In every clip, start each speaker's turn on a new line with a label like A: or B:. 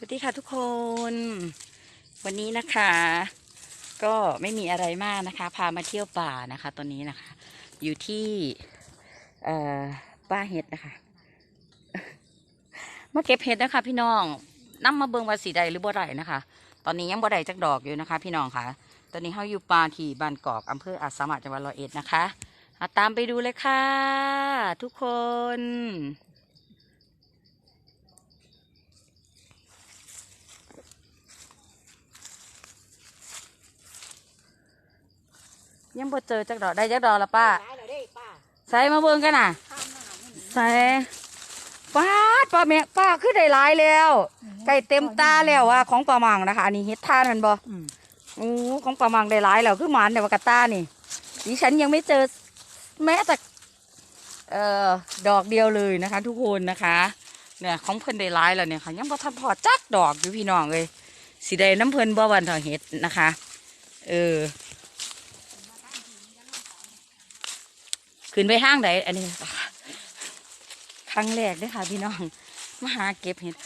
A: สวัสดีค่ะทุกคน วันนี้นะคะ ก็ไม่มีอะไรมากนะคะ พามาเที่ยวป่านะคะ ตอนนี้นะคะ อยู่ที่ป้าเห็ดนะคะมาเก็บเห็ดนะคะ พี่น้องนํมาเบิงว่าสีใดหรือบ่ไดนะคะ ตอนนี้ยังบ่ไดจักดอกอยู่นะคะ พี่น้องค่ะ ตอนนี้เขาอยู่ป่าที่บ้านกอกอำเภออาสามาจังหวัดร้อยเอ็ดนะคะาตามไปดูเลยค่ะ ทุกคน ยังบ่เจอจักดอกได้จักดอกละป้า
B: หลายแล้วเด้ป้า
A: ใส่มาเบิ่งกันน่ะ
B: ข้ามหน้ามัน
A: ใส่ป้าดป้าแม่ป้าคือได้หลายแล้วไก่เต็มตาแล้วว่าของปลามังนะคะอันนี้เฮ็ดทานแมันบ่
B: อืม
A: โอ้ของปลามังได้หลายแล้วคือหมานแต่ว่ากระตานี่ดิฉันยังไม่เจอแม้แต่เอ่อดอกเดียวเลยนะคะ ทุกคนนะคะ เนี่ยของเพิ่นได้หลายแล้วเนี่ยค่ะยังบ่ทันพอจักดอกอยู่พี่น้องเลยสิได้น้ำเพิ่นบ่วันเถอเฮ็ดนะคะ เออ ขึ้นไปห้างใดอันนี้ครั้งแรกเด้วยค่ะพี่น้องมาหาเก็บเห็ด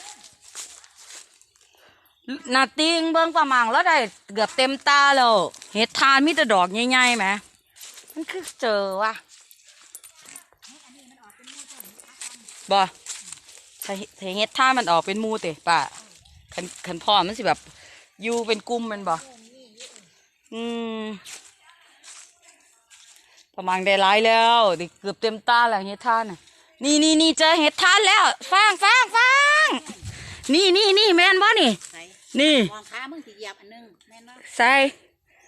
A: นาติงเบิ้งประมังแล้วได้เกือบเต็มตาแล้วเห็ดทานมีแต่ดอกใหญ่ๆไหมมันคือเจอว่ะบ่ถ้าถ้าเห็ดทานมันออกเป็นมูเตะป่ะขันขันพ่อมันสิแบบ อยู่เป็นกลุ่มมันบ่อืม ประมาณได้หลายแล้วดิเกือบเต็มตาแล้วเห็ดทานน่ะนี่นี่นี่เจอเห็ดทานแล้วฟางฟางฟางนี่นี่นี่แม่นบ่นี่
B: ใส่
A: นี่
B: มองขามึงสิเหยียบอันหนึงแม่นบ่
A: ใส่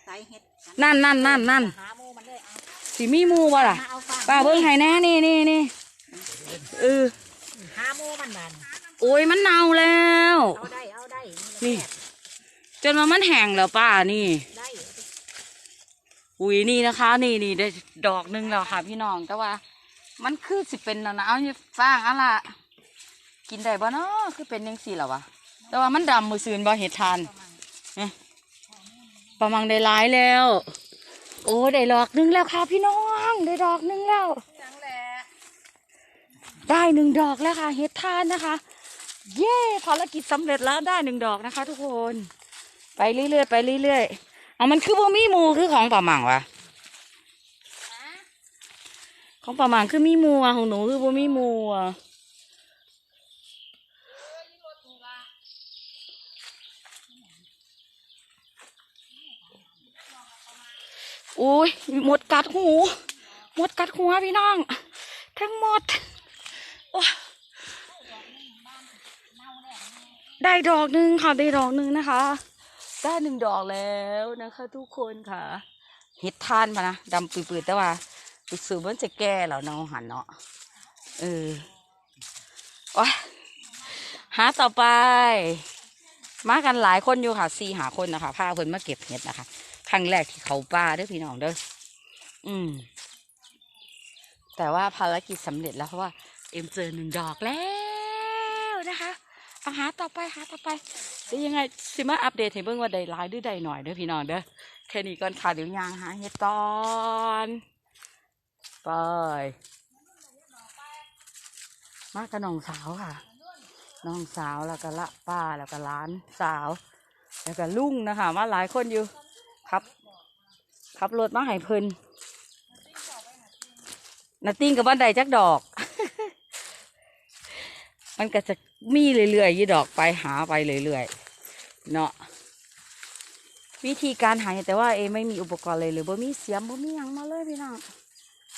B: ใส่เฮ็ด
A: นั่นนั่นนั่นนั่น
B: หาหมูมันเลยเอา
A: สิมีหมูบ่ล่ะ
B: มาเอาฟัง
A: ป้าเบิ้งให้แน่นี่นี่นี่เออ
B: หาหมูมันนั่น
A: โอ้ยมันเน่าแล้ว
B: เอาได้เอาได้
A: นี่
B: นี่
A: จนว่ามันแห้งแล้วป้านี่
B: ได้
A: อุ้ยนี่นะคะ นี่นี่ได้ดอกหนึงแล้วค่ะ พี่น้องแต่ว่า มันคือสิเป็นนะนะเอาอยู่ฟางอะล่ะกินได้บ่เนาะคือเป็นยังสี่แล้วะแต่ว่ามันดำมือซืนบ่เห็ดทานนี่ประมังได้หลายแล้ว โอ้ได้ดอกหนึงแล้วค่ะ พี่น้องได้ดอกหนึงแล้วได้หนึ่งดอกแล้วค่ะ เห็ดทานนะคะ เย้ภารกิจสำเร็จแล้วได้หนึ่งดอกนะคะ ทุกคน ไปเรื่อยๆไปเรื่อยๆ เอามันคือบ่มีหมูคือของป่าหมังวะของป่าหมังคือมีหมูอะของหนูคือบ่มีหมูอะอุ้ยหมดกัดหูหมดกัดหัวพี่น้อง ทั้งหมดโอ้ได้ดอกหนึ่งค่ะได้ดอกหนึ่งนะคะ ได้หนึ่งดอกแล้วนะคะ ทุกคนค่ะเห็ดทานมานะดำปืดๆแต่ว่ารู้สึกมันจะแก่แล้วเนาะหันเนาะเออโอ้ยหาต่อไป มากันหลายคนอยู่ค่ะสี่หาคนนะคะพาเพิ่นมาเก็บเห็ดนะคะ ครั้งแรกที่เขาป่าด้อพี่น้องเด้ออืม แต่ว่าภารกิจสำเร็จแล้วเพราะว่า เอ็มเจอหนึ่งดอกแล้วนะคะ เอาหาต่อไปหาต่อไป จะยังไงสิมาอัปเดตให้เบิ่งว่าได้หลายหรือได้หน่อยเด้อพี่น้องเด้อแค่นี้ก่อนค่ะเดี๋ยวยางหาเห็ดก่อนไปมากับน้องสาวค่ะ น้องสาวแล้วก็ละป้าแล้วก็ล้านสาว แล้วก็ลุงนะคะมาหลายคนอยู่ครับขับรถมาให้เพิ่นนาติ้งกับบ้านใดจักดอก มันก็จะมีเรื่อยๆยี่ดอกไปหาไปเรื่อยๆเนาะวิธีการหาแต่ว่าเอไม่มีอุปกรณ์เลยหรือบ่มีเสียมบ่มียังมาเลยพี่น้อง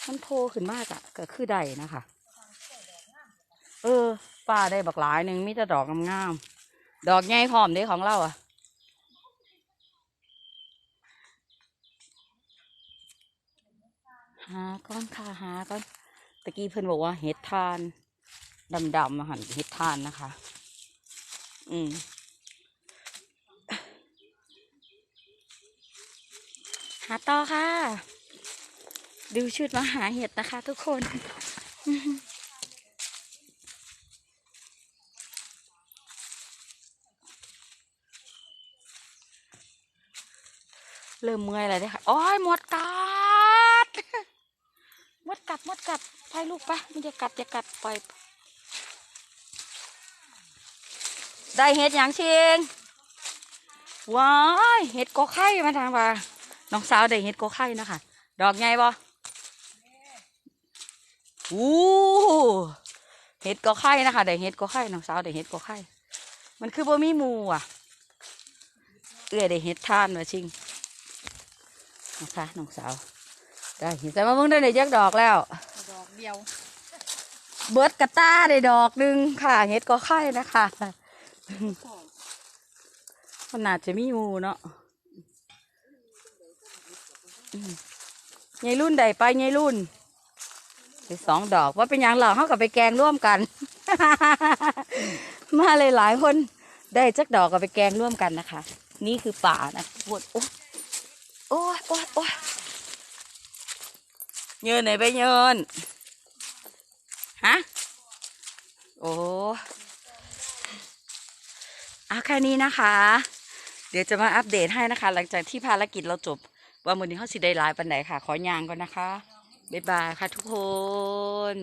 A: มันโผล่ขึ้นมากอะก็คือได้นะคะเออป้าได้บักหลายหนึ่งมีแต่ดอกงามๆดอกใหญ่พร้อมเด้ของเราอะหาก้อนค่ะหาก้อนตะกี้เพิ่นบอกว่าเห็ดทาน ดำๆมาหันเห็ดทานนะคะ อืมหาต่อค่ะ ดูชุดมาหาเห็ดนะคะทุกคน เริ่มเมื่อยแล้วเด้ค่ะ โอ้ยหมดกัด หมดกัดหมดกัดไปลูกไปมันจะกัดจะกัดปล่อย ได้เห็ดหยังเชียงว้ายเห็ดกอไข่มาทางว่าน้องสาวได้เห็ดกอไข่นะคะดอกไงบ่อู้เห็ดกอไข่นะคะได้เห็ดกอไข่น้องสาวได้เห็ดกอไข่มันคือบ่มีหมูอะเอื้อได้เห็ดทานมาชิงนะคะน้องสาวได้เห็นแต่ว่าเพิ่งได้ได้ยักดอกแล้ว
B: ดอกเดียว
A: เบิร์ดกระต้าได้ดอกหนึ่งค่ะเห็ดก็ไข่นะคะ มันน่าจะมีหมูเนาะอืมยายรุ่นใดไปยายรุ่นได้สองดอกว่าเป็นหยังหรอกเขากับไปแกงร่วมกัน มาเลยหลายๆคนได้จักดอกกับไปแกงร่วมกันนะคะ นี่คือป่านะปวดโอ้โอ้ยโอ้ยโอ้ยเยินไหนไปเยินฮะโอ้ เอาแค่นี้นะคะ เดี๋ยวจะมาอัปเดตให้นะคะ หลังจากที่ภารกิจเราจบ ว่ามือนี้เขาสิได้หลายปันไหนค่ะ ขอยางก่อนนะคะ บ๊ายบายค่ะทุกคน